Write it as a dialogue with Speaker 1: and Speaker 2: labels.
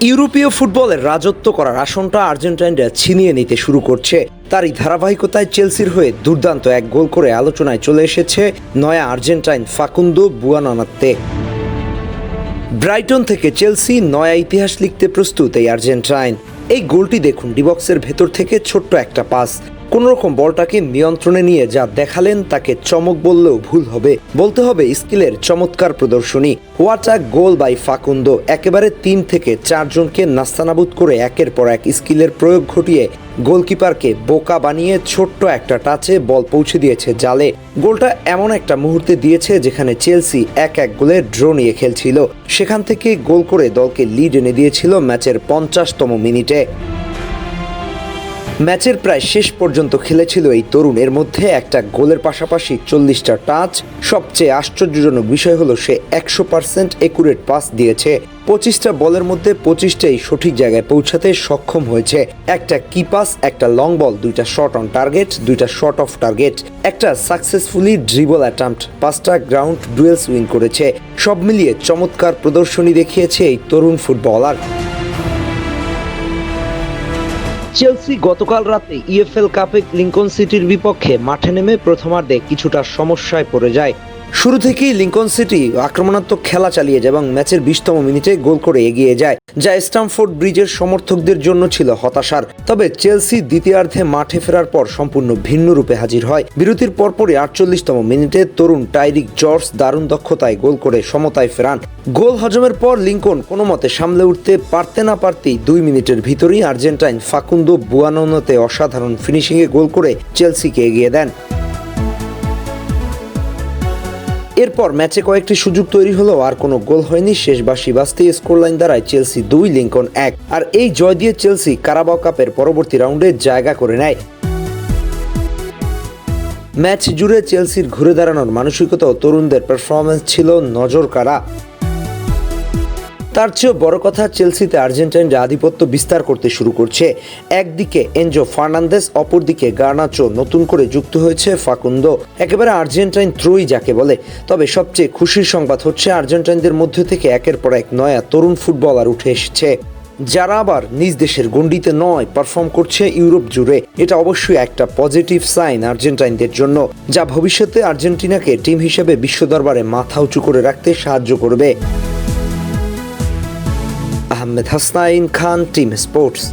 Speaker 1: ইউরোপীয় ফুটবলের রাজত্ব করার আসনটা আর্জেন্টাইনরা ছিনিয়ে নিতে শুরু করছে। তারই ধারাবাহিকতায় চেলসির হয়ে দুর্দান্ত এক গোল করে আলোচনায় চলে এসেছে নয়া আর্জেন্টাইন ফাকুন্দো বুয়ানানাত্তে। ব্রাইটন থেকে চেলসি নয়া ইতিহাস লিখতে প্রস্তুত এই আর্জেন্টাইন। এই গোলটি দেখুন ডিবক্সের ভেতর থেকে ছোট্ট একটা পাস। কোনোরকম বলটাকে নিয়ন্ত্রণে নিয়ে যা দেখালেন তাকে চমক বললেও ভুল হবে। বলতে হবে স্কিলের চমৎকার প্রদর্শনী। What a goal by Facundo. একেবারে তিন থেকে চারজনকে নাস্তানাবুদ করে একের পর এক স্কিলের প্রয়োগ ঘটিয়ে গোলকিপারকে বোকা বানিয়ে ছোট্ট একটা টাচে বল পৌঁছে দিয়েছে জালে। গোলটা এমন একটা মুহূর্তে দিয়েছে যেখানে চেলসি এক এক গোলে ড্র নিয়ে খেলছিল। সেখান থেকে গোল করে দলকে লিড এনে দিয়েছিল ম্যাচের পঞ্চাশতম মিনিটে। ম্যাচের প্রায় শেষ পর্যন্ত খেলেছিল এই তরুণ এর মধ্যে একটা গোলের পাশাপাশি চল্লিশটা টাচ। সবচেয়ে আশ্চর্যজনক বিষয় হলো সে একশো পার্সেন্ট একুরেট পাস দিয়েছে। পঁচিশটা বলের মধ্যে পঁচিশটাই সঠিক জায়গায় পৌঁছাতে সক্ষম হয়েছে। একটা কি পাস একটা লং বল দুইটা শর্ট অন টার্গেট দুইটা শর্ট অফ টার্গেট একটা সাকসেসফুলি ড্রিবল অ্যাটাম্পট পাঁচটা গ্রাউন্ড ডুয়েলস উইন করেছে। সব মিলিয়ে চমৎকার প্রদর্শনী দেখিয়েছে এই তরুণ ফুটবলার চেলসি গতকাল রাতে ইএফএল কাপে লিঙ্কন সিটির বিপক্ষে মাঠে নেমে প্রথমার্ধে কিছুটা সমস্যায় পড়ে যায়। শুরু থেকেই লিঙ্কন সিটি আক্রমণাত্মক খেলা চালিয়ে যায় এবং ম্যাচের বিশতম মিনিটে গোল করে এগিয়ে যায়, যা স্টামফোর্ড ব্রিজের সমর্থকদের জন্য ছিল হতাশার। তবে চেলসি দ্বিতীয়ার্ধে মাঠে ফেরার পর সম্পূর্ণ ভিন্ন রূপে হাজির হয়। বিরতির পরপরই আটচল্লিশতম মিনিটে তরুণ টাইরিক জর্জ দারুণ দক্ষতায় গোল করে সমতায় ফেরান। গোল হজমের পর লিঙ্কন কোনো মতে সামলে উঠতে পারতে না পারতেই দুই মিনিটের ভিতরেই আর্জেন্টাইন ফাকুন্দো বুয়ানোনোতে অসাধারণ ফিনিশিংয়ে গোল করে চেলসিকে এগিয়ে দেন। এরপর ম্যাচে কয়েকটি সুযোগ তৈরি হলো আর কোনো গোল হয়নি। শেষ বাসি স্কোর লাইন দ্বারায় চেলসি দুই লিঙ্কন এক। আর এই জয় দিয়ে চেলসি কারাবাও কাপের পরবর্তী রাউন্ডে জায়গা করে নেয়। ম্যাচ জুড়ে চেলসির ঘুরে দাঁড়ানোর মানসিকতা ও তরুণদের পারফরমেন্স ছিল নজর কাড়া তার চেয়েও বড় কথা চেলসিতে আর্জেন্টাইনরা আধিপত্য বিস্তার করতে শুরু করছে। একদিকে এনজো ফার্নান্দেস অপরদিকে গার্নাচো নতুন করে যুক্ত হয়েছে ফাকুন্দো। একেবারে আর্জেন্টাইন ত্রয়ী যাকে বলে। তবে সবচেয়ে খুশির সংবাদ হচ্ছে, আর্জেন্টাইনদের মধ্যে থেকে একের পর এক নয়া তরুণ ফুটবলার উঠে এসেছে। যারা আবার নিজ দেশের গণ্ডিতে নয়, পারফর্ম করছে ইউরোপ জুড়ে। এটা অবশ্যই একটা পজিটিভ সাইন আর্জেন্টাইনদের জন্য, যা ভবিষ্যতে আর্জেন্টিনাকে টিম হিসেবে বিশ্ব দরবারে মাথা উঁচু করে রাখতে সাহায্য করবে। Mohammed Hassnain, Khan Team Sports.